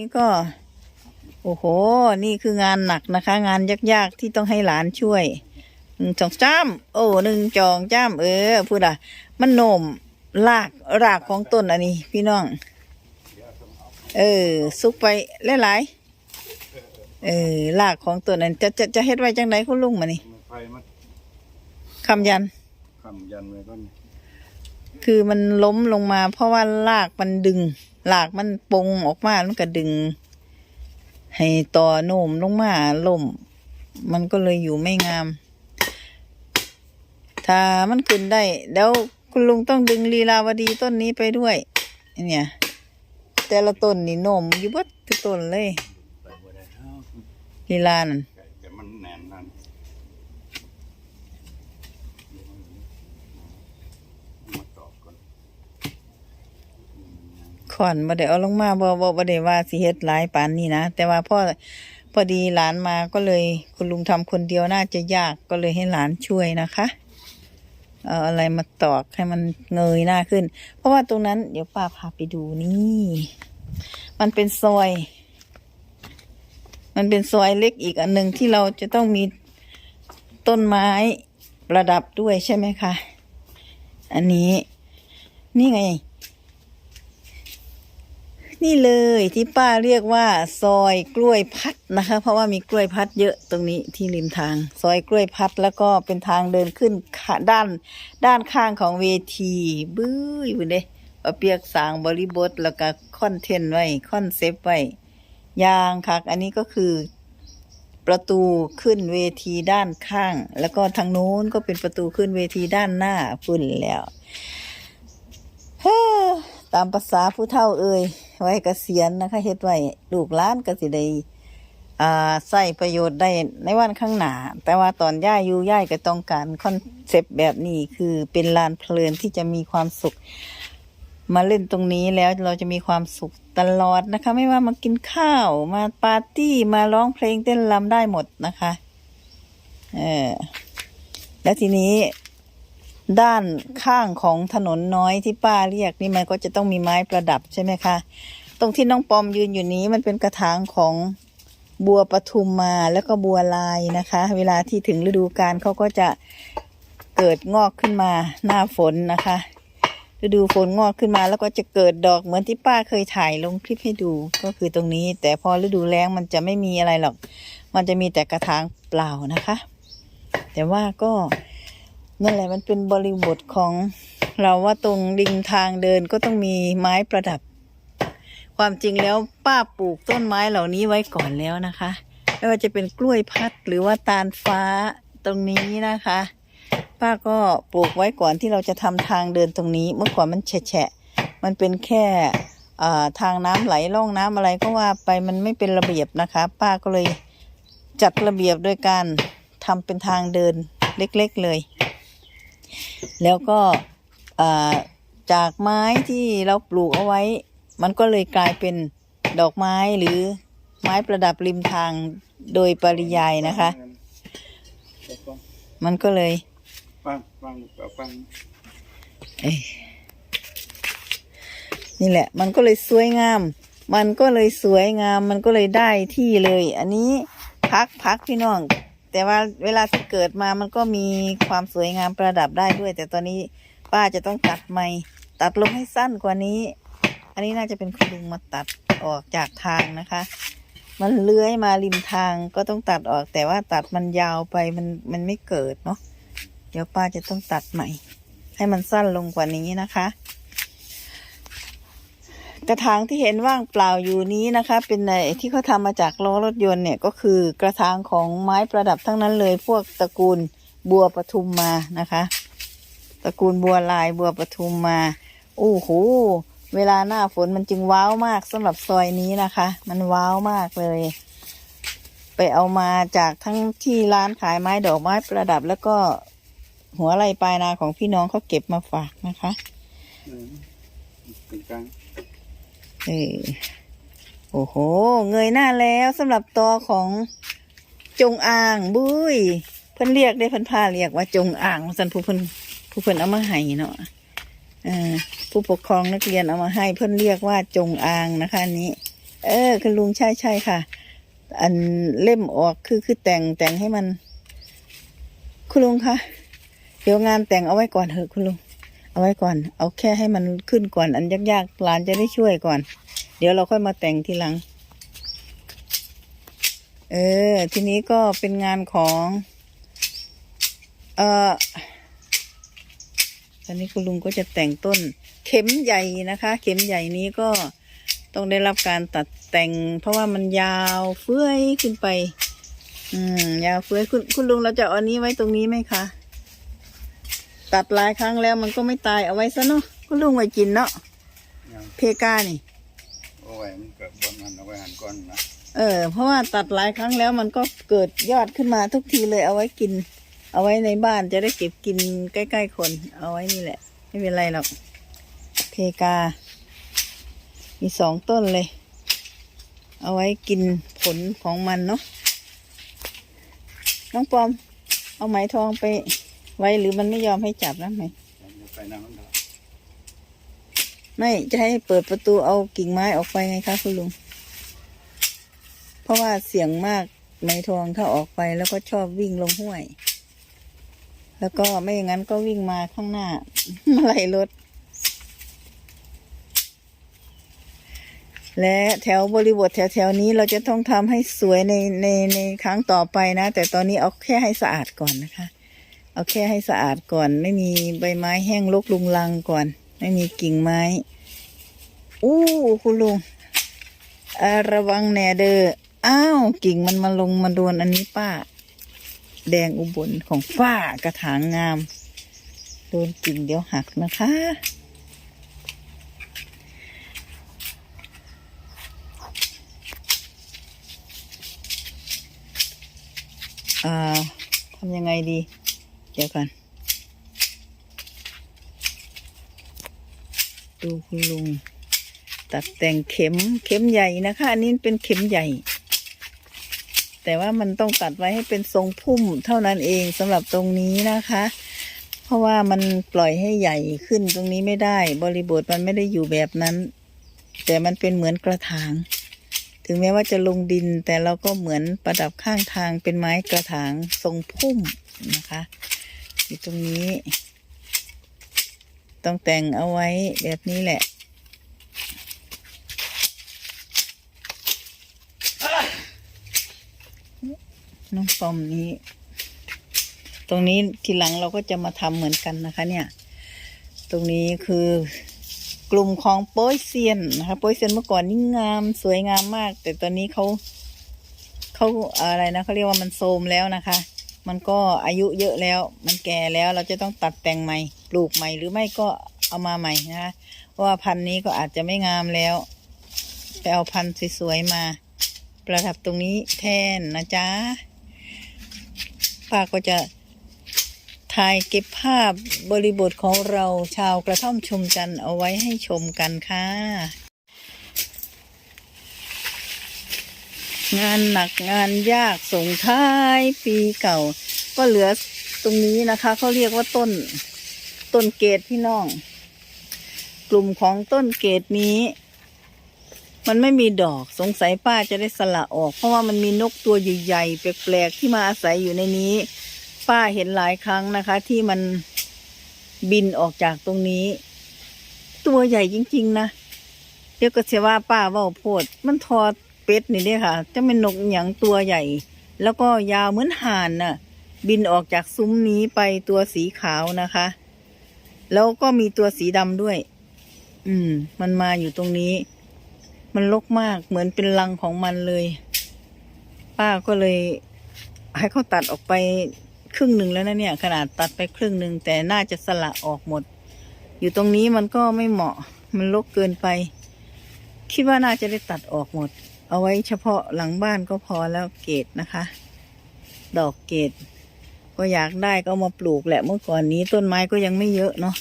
นี่ก็ โอ้โห นี่คืองานหนักนะคะ งานยากๆที่ต้องให้หลานช่วยหนึ่งสองจ้ามโอ้หนึ่งจองจ้ามเออพูดอะ มันโหน่มรากรากของต้นอันนี้ พี่น้อง เออ ซุกไปหลายๆเออรากของต้นนั้น จะจะจะเฮ็ดไว้จังไดคุณลุงมานี่มันไฟมันคำยันคำยันไว้ก่อนคือมันล้มลงมา เพราะว่ารากมันดึง รากมันปงออกมา มันก็ดึง ให้ต่อโน้มลงมาล่ม มันก็เลยอยู่ไม่งาม ถ้ามันขึ้นได้เดี๋ยวคุณลุงต้องดึงลีลาวดีต้นนี้ไปด้วย เนี่ย แต่ละต้นนี่โน้มอยู่เบัดทุกต้นเลยไปบ่ได้เอ้าลีลานั่นไก่แต่มันแน่นนั่นมาตอบก่อน ขอนบ่ได้เอาลงมาบ่บ่บ่ได้ว่าสิเฮ็ดหลายปานนี้นะ แต่ว่าพ่อพอดีหลานมาก็เลยคุณลุงทำคนเดียวน่าจะยากก็เลยให้หลานช่วยนะคะเอาอะไรมาตอกให้มันเงยหน้าขึ้น เพราะว่าตรงนั้นเดี๋ยวป้าพาไปดูนี่ มันเป็นซอย มันเป็นซอยเล็กอีกอันหนึ่งที่เราจะต้องมีต้นไม้ประดับด้วยใช่ไหมคะ อันนี้ นี่ไง นี่เลยที่ป้าเรียกว่า ซอยกล้วยพัดนะคะ เพราะว่ามีกล้วยพัดเยอะตรงนี้ที่ริมทาง ซอยกล้วยพัดแล้วก็เป็นทางเดินขึ้นด้านด้านข้างของเวทีบื้ออยู่เด้เอาเปียกสางบริบทแล้วก็คอนเทนต์ไว้คอนเซปต์ไว้ยางคักอันนี้ก็คือประตูขึ้นเวทีด้านข้าง แล้วก็ทางโน้นก็เป็นประตูขึ้นเวทีด้านหน้าพุ่นแล้วตามภาษาผู้เฒ่าเอ่ย ไว้เกษียณนะคะเฮ็ดไว้ลูกหล้านก็สิได้อ่าใส่ประโยชน์ได้ในวันข้างหน้าแต่ว่าตอนย่ายอยู่ย่ายก็ต้องการคอนเซปต์แบบนี้คือเป็นลานเพลินที่จะมีความสุข มาเล่นตรงนี้แล้วเราจะมีความสุขตลอดนะคะ ไม่ว่ามากินข้าว มาปาร์ตี้มาร้องเพลงเต้นรำได้หมดนะคะ เออแล้วทีนี้ ด้านข้างของถนนน้อยที่ป้าเรียกนี่มันก็จะต้องมีไม้ประดับใช่ไหมคะ ตรงที่น้องปอมยืนอยู่นี้มันเป็นกระถางของบัวปทุมมาแล้วก็บัวลายนะคะ เวลาที่ถึงฤดูกาลเขาก็จะเกิดงอกขึ้นมาหน้าฝนนะคะ ฤดูฝนงอกขึ้นมาแล้วก็จะเกิดดอกเหมือนที่ป้าเคยถ่ายลงคลิปให้ดูก็คือตรงนี้ แต่พอฤดูแล้งมันจะไม่มีอะไรหรอก มันจะมีแต่กระถางเปล่านะคะ แต่ว่าก็ นั่นแหละมันเป็นบริบทของเราว่าตรงริมทางเดินก็ต้องมีไม้ประดับ ความจริงแล้วป้าปลูกต้นไม้เหล่านี้ไว้ก่อนแล้วนะคะ ไม่ว่าจะเป็นกล้วยพัดหรือว่าตาลฟ้าตรงนี้นะคะ ป้าก็ปลูกไว้ก่อนที่เราจะทำทางเดินตรงนี้ เมื่อก่อนมันแฉะมันเป็นแค่ทางน้ำไหลร่องน้ำอะไรก็ว่าไปมันไม่เป็นระเบียบนะคะ ป้าก็เลยจัดระเบียบโดยการทำเป็นทางเดินเล็ก ๆ เลย แล้วก็อ่าจากไม้ที่เราปลูกเอาไว้ มันก็เลยกลายเป็นดอกไม้หรือไม้ประดับริมทางโดยปริยายนะคะ มันก็เลยฟังฟังฟังฟังนี่แหละ มันก็เลยสวยงาม มันก็เลยสวยงาม มันก็เลยได้ที่เลย อันนี้พักพักพี่น้อง แต่ว่าเวลาที่เกิดมามันก็มีความสวยงามประดับได้ด้วย แต่ตอนนี้ป้าจะต้องตัดใหม่ตัดลงให้สั้นกว่านี้ อันนี้น่าจะเป็นคุณลุงมาตัดออกจากทางนะคะ มันเลื้อยมาริมทางก็ต้องตัดออก แต่ว่าตัดมันยาวไปมันมันไม่เกิดเนาะเดี๋ยวป้าจะต้องตัดใหม่ ให้มันสั้นลงกว่านี้นะคะ กระถางที่เห็นว่างเปล่าอยู่นี้นะคะ เป็นในที่เขาทำมาจากล้อรถยนต์เนี่ยก็คือกระถางของไม้ประดับทั้งนั้นเลย พวกตระกูลบัวปทุมมานะคะ ตระกูลบัวลายบัวปทุมมาโอ้โหเวลาหน้าฝนมันจึงว้าวมากสำหรับซอยนี้นะคะ มันว้าวมากเลย ไปเอามาจากทั้งที่ร้านขายไม้ดอกไม้ประดับแล้วก็หัวไหล่ปลายนาของพี่น้องเขาเก็บมาฝากนะคะเออเป็นกลาง โอ้โห เงยหน้าแล้วสำหรับตัวของจงอ่างบุ้ยเพิ่นเรียกได้เพิ่นพาเรียกว่าจงอ่างสันผู้เพิ่นผู้เพิ่นเอามาให้เนาะผู้ปกครองนักเรียนเอามาให้เพิ่นเรียกว่าจงอ่างนะคะนนี้ เออคุณลุงใช่ใช่ค่ะ อันเล่มออกคือคือแต่งแต่งให้มัน คุณลุงคะเดี๋ยวงานแต่งเอาไว้ก่อนเถอะคุณลุง เอาไว้ก่อน เอาแค่ให้มันขึ้นก่อน อันยากๆหลานจะได้ช่วยก่อน เดี๋ยวเราค่อยมาแต่งทีหลัง เออ ทีนี้ก็เป็นงานของ เอ่อตอนนี้คุณลุงก็จะแต่งต้น เข็มใหญ่นะคะ เข็มใหญ่นี้ก็ต้องได้รับการตัดแต่ง เพราะว่ามันยาวเฟื้อยขึ้นไป อืม ยาวเฟื้อยคุณคุณลุงเราจะเอาอันนี้ไว้ตรงนี้ไหมคะ ตัดหลายครั้งแล้วมันก็ไม่ตายเอาไว้ซะเนาะคุณลุงไว้กินเนาะยังเพกานี่เอาไว้มันเกิดบนมันเอาไว้หันก้อนนะเออ เพราะว่าตัดหลายครั้งแล้วมันก็เกิดยอดขึ้นมาทุกทีเลยเอาไว้กิน เอาไว้ในบ้านจะได้เก็บกินใกล้ๆคน เอาไว้นี่แหละ ไม่เป็นไรหรอก เพกา มีสองต้นเลย เอาไว้กินผลของมันเนาะน้องปอม เอาไหมทองไป ไว้หรือมันไม่ยอมให้จับนะไหมจะไปน้ำมันเถอะไม่จะให้เปิดประตูเอากิ่งไม้ออกไปไงคะคุณลุง เพราะว่าเสียงมากในทองถ้าออกไปแล้วก็ชอบวิ่งลงห้วย แล้วก็ไม่อย่างนั้นก็วิ่งมาข้างหน้ามาไล่รถ และแถวบริบทแถวๆนี้เราจะต้องทำให้สวยในในในครั้งต่อไปนะ แต่ตอนนี้เอาแค่ให้สะอาดก่อนนะคะ เอาแค่ให้สะอาดก่อน ไม่มีใบไม้แห้งรกลุงลังก่อน ไม่มีกิ่งไม้ อู้คุณลุงระวังแหน่เด้ออ้าวกิ่งมันมาลงมาโดนอันนี้ป้า แดงอุบลของฝ้ากระถางงาม โดนกิ่งเดี๋ยวหักนะคะ อ่าทำยังไงดี เดี๋ยวกันดูคุณลุง ตัดแต่งเข็มเข็มใหญ่นะคะ อันนี้เป็นเข็มใหญ่ แต่ว่ามันต้องตัดไว้ให้เป็นทรงพุ่มเท่านั้นเองสำหรับตรงนี้นะคะ เพราะว่ามันปล่อยให้ใหญ่ขึ้นตรงนี้ไม่ได้ บริบทมันไม่ได้อยู่แบบนั้น แต่มันเป็นเหมือนกระถางถึงแม้ว่าจะลงดินแต่เราก็เหมือนประดับข้างทางเป็นไม้กระถางทรงพุ่มนะคะ อยู่ตรงนี้ ต้องแต่งเอาไว้แบบนี้แหละ น้องปอมนี้ ตรงนี้ทีหลังเราก็จะมาทำเหมือนกันนะคะ เนี่ย ตรงนี้คือกลุ่มของโป้ยเซียนนะคะโป้ยเซียนเมื่อก่อนนี่งามสวยงามมาก แต่ตอนนี้เขาเขาอะไรนะเขาเรียกว่ามันโทรมแล้วนะคะ มันก็อายุเยอะแล้ว มันแก่แล้วเราจะต้องตัดแต่งใหม่ ปลูกใหม่หรือไม่ก็เอามาใหม่นะคะเพราะว่าพันธุ์นี้ก็อาจจะไม่งามแล้ว ไปเอาพันธุ์สวยๆมา ประดับตรงนี้แทนนะจ๊ะป้าก็จะถ่ายเก็บภาพบริบทของเราชาวกระท่อมชมจันทร์เอาไว้ให้ชมกันค่ะ งานหนักงานยากส่งท้ายปีเก่า ก็เหลือตรงนี้นะคะเขาเรียกว่าต้นต้นเกตพี่น้อง กลุ่มของต้นเกตนี้ มันไม่มีดอกสงสัยป้าจะได้สละออก เพราะว่ามันมีนกตัวใหญ่ๆแปลกๆที่มาอาศัยอยู่ในนี้ ป้าเห็นหลายครั้งนะคะ ที่มันบินออกจากตรงนี้ ตัวใหญ่จริง ๆ นะเดี๋ยวก็เสียว่าป้าว่าโพด มันทอ เป็ดนี่เด้ค่ะ จะเป็นนกหยังตัวใหญ่ แล้วก็ยาวเหมือนห่านน่ะ บินออกจากซุ้มนี้ไปตัวสีขาวนะคะ แล้วก็มีตัวสีดำด้วย อืม มันมาอยู่ตรงนี้ มันลกมากเหมือนเป็นรังของมันเลย ป้าก็เลย ให้เขาตัดออกไปครึ่งหนึ่งแล้วนะเนี่ย ขนาดตัดไปครึ่งหนึ่งแต่น่าจะสละออกหมด อยู่ตรงนี้มันก็ไม่เหมาะ มันลกเกินไป คิดว่าน่าจะได้ตัดออกหมด เอาไว้เฉพาะหลังบ้านก็พอแล้วเกตนะคะ ดอกเกตก็อยากได้ก็มาปลูกแหละเมื่อก่อนนี้ต้นไม้ก็ยังไม่เยอะเนาะ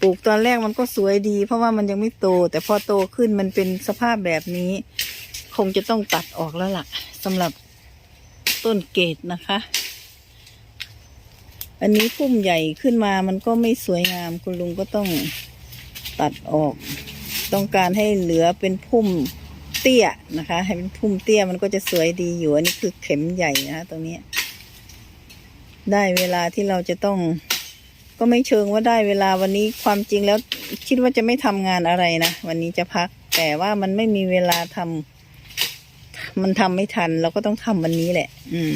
ปลูกตอนแรกมันก็สวยดี เพราะว่ามันยังไม่โต แต่พอโตขึ้นมันเป็นสภาพแบบนี้ คงจะต้องตัดออกแล้วล่ะสำหรับต้นเกตนะคะ อันนี้พุ่มใหญ่ขึ้นมามันก็ไม่สวยงามคุณลุงก็ต้องตัดออก ต้องการให้เหลือเป็นพุ่ม เตี้ยนะคะ ให้เป็นพุ่มเตี้ยมันก็จะสวยดีอยู่ อันนี้คือเข็มใหญ่นะคะตรงนี้ ได้เวลาที่เราจะต้อง ก็ไม่เชิงว่าได้เวลาวันนี้ความจริงแล้ว คิดว่าจะไม่ทำงานอะไรนะวันนี้จะพัก แต่ว่ามันไม่มีเวลาทำมันทำไม่ทัน เราก็ต้องทำวันนี้แหละ อืม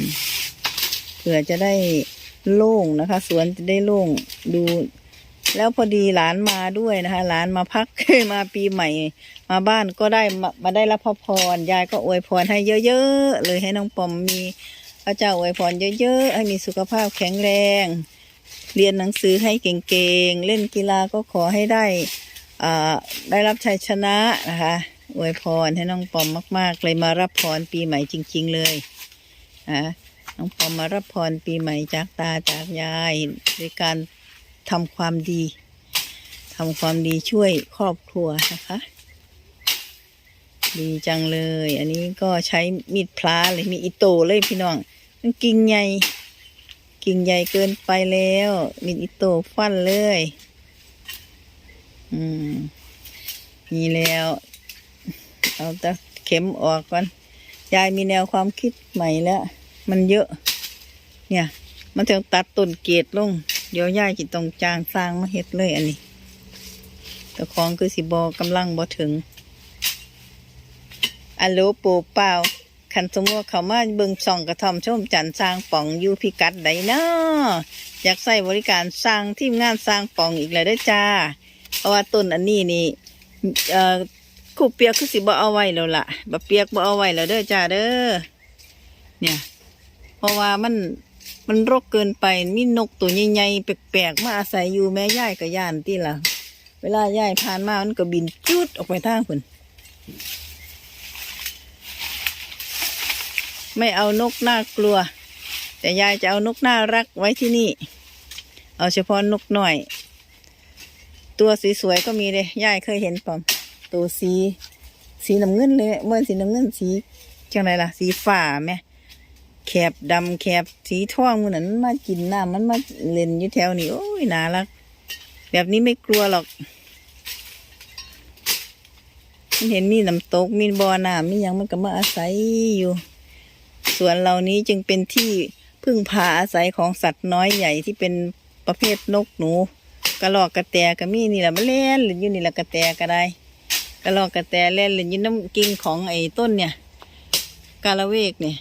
เผื่อจะได้โล่งนะคะ สวนจะได้โล่งดู แล้วพอดีหลานมาด้วยนะคะ หลานมาพักมาปีใหม่ มาบ้านก็ได้มามาได้รับพระพรยายก็อวยพรให้เยอะๆเลยให้น้องปอมมีพระเจ้าอวยพรเยอะๆให้มีสุขภาพแข็งแรง เรียนหนังสือให้เก่งๆเล่นกีฬาก็ขอให้ได้อ่าได้รับชัยชนะนะคะอวยพรให้น้องปอมมาก ๆ เลยมารับพรปีใหม่จริง ๆ เลยนะน้องปอมมารับพรปีใหม่จากตาจากยายด้วยการ ทำความดีทำความดีช่วยครอบครัวนะคะ ดีจังเลย อันนี้ก็ใช้มีดพลาเลยมีอิโตเลยพี่น้อง มันกิ่งใหญ่กิ่งใหญ่เกินไปแล้ว มีดอิโตฟันเลย อืมนี่แล้ว เอาต่เข็มออกก่อนยายมีแนวความคิดใหม่แล้ว มันเยอะ เนี่ย มันถึงตัดต้นเกตลง เดี๋ยวยายจิต้องจ้างสร้างมาเฮ็ดเลยอันนี้แต่ของคือสิบอกำลังบ่ถึงอัลโลปูเปล่าคันสมมติว่าเขามาเบิ่งส่องกระทอมชมจันทร์สร้างป่องอยู่พิกัดใดเนาะอยากใส่บริการสร้างทีมงานสร้างป่องอีกเลยได้จ้าเพราะว่าต้นอันนี้นี่เอ่อคู่เปียกคือสิบ่เอาไว้แล้วล่ะบ่เปียกบ่เอาไว้แล้วเด้อจ้าเด้อเนี่ย เพราะว่ามัน มันรกเกินไปมีนกตัวใหญ่ๆแปลกๆมาอาศัยอยู่แม่ย่ายกับย่านที่ละเวลาย่ายผ่านมามันก็บินจุดออกไปทางคนไม่เอานกน่ากลัว แต่ยายจะเอานกน่ารักไว้ที่นี่ เอาเฉพาะนกหน่อย ตัวสวยๆก็มีเลยยายเคยเห็นปอม ตัวสี สีน้ำเงินเลยเมื่อสีน้ำเงินสีจังไรล่ะ สีฟ้าไหม แคบดำแคบสีท่องมันนั้นมากินน้ำมันมาเล่นอยู่แถวนี้โอ้ยน่ารัก แบบนี้ไม่กลัวหรอก มันเห็นมีน้ำตกมีบ่อน้ำมียังมันก็มาอาศัยอยู่ส่วนเหล่านี้จึงเป็นที่พึ่งพาอาศัยของสัตว์น้อยใหญ่ที่เป็นประเภทนกหนูกระรอกกระแตก็มีนี่แหละมาเล่นหรืออยู่นี่แหละกระแตก็ได้กระรอกกระแตเล่นหรืออยู่น้ำกิ่งของไอ้ต้นเนี่ย กาละเวกเนี่ย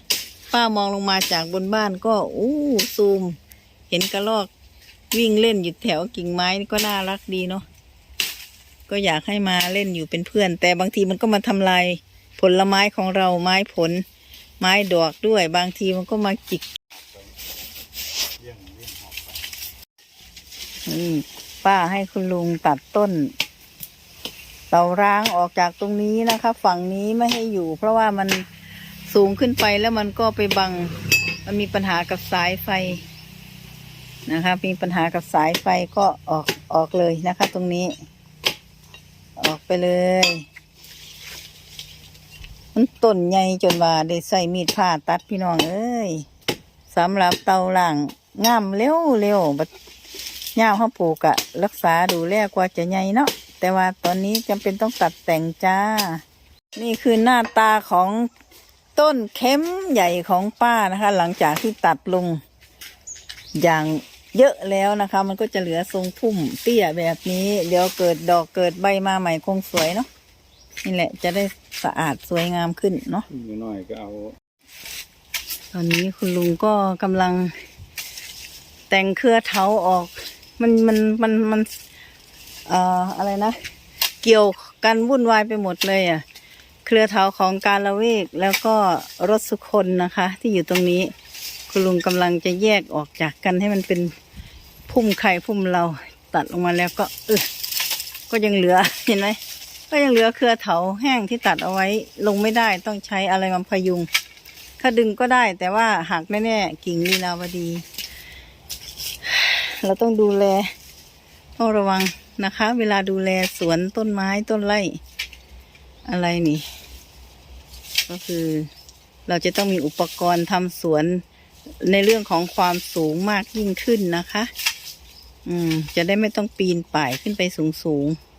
ป้ามองลงมาจากบนบ้านก็อู้ซูม เห็นกระรอกวิ่งเล่นอยู่แถวกิ่งไม้นี่ก็น่ารักดีเนาะก็อยากให้มาเล่นอยู่เป็นเพื่อน แต่บางทีมันก็มาทำลายผลไม้ของเราไม้ผล ไม้ดอกด้วย บางทีมันก็มาจิกป้าให้คุณลุงตัดต้นเตาร้างออกจากตรงนี้นะคะ ฝั่งนี้ไม่ให้อยู่ เพราะว่ามัน สูงขึ้นไปแล้วมันก็ไปบัง มันมีปัญหากับสายไฟนะคะ มีปัญหากับสายไฟก็ออกออกเลยนะคะ ตรงนี้ ออกไปเลย มันต้นใหญ่จนว่าได้ใส่มีดผ่าตัดพี่น้องเอ้ยสำหรับเตาล่างงามเร็วเร็วบัดย่ามเขาปลูกอะรักษาดูแลกว่าจะใหญ่เนาะแต่ว่าตอนนี้จำเป็นต้องตัดแต่งจ้า นี่คือหน้าตาของ ต้นเข้มใหญ่ของป้านะคะ หลังจากที่ตัดลง อย่างเยอะแล้วนะคะ มันก็จะเหลือทรงพุ่มเตี้ยแบบนี้ เดี๋ยวเกิดดอกเกิดใบมาใหม่คงสวยเนาะนี่แหละจะได้สะอาดสวยงามขึ้นเนาะอยู่หน่อยก็เอา ตอนนี้คุณลุงก็กำลัง แต่งเครือเถาออก มันมันมันมันเอ่ออะไรนะ เกี่ยวกันวุ่นวายไปหมดเลยอะ เครือเถาของการละเวกแล้วก็รถสุคนนะคะ ที่อยู่ตรงนี้ คุณลุงกำลังจะแยกออกจากกันให้มันเป็นพุ่มไข่พุ่มเราตัดออกมาแล้วก็เออก็ยังเหลือเห็นไหมก็ยังเหลือเครือเถาแห้งที่ตัดเอาไว้ลงไม่ได้ต้องใช้อะไรมาพยุง ถ้าดึงก็ได้ แต่ว่าหักแน่ๆกิ่งลีลาวดี เราต้องดูแลต้องระวังนะคะ เวลาดูแลสวนต้นไม้ต้นไร่ อะไรนี่ ก็คือเราจะต้องมีอุปกรณ์ทำสวนในเรื่องของความสูงมากยิ่งขึ้นนะคะ อืม จะได้ไม่ต้องปีนป่ายขึ้นไปสูงๆ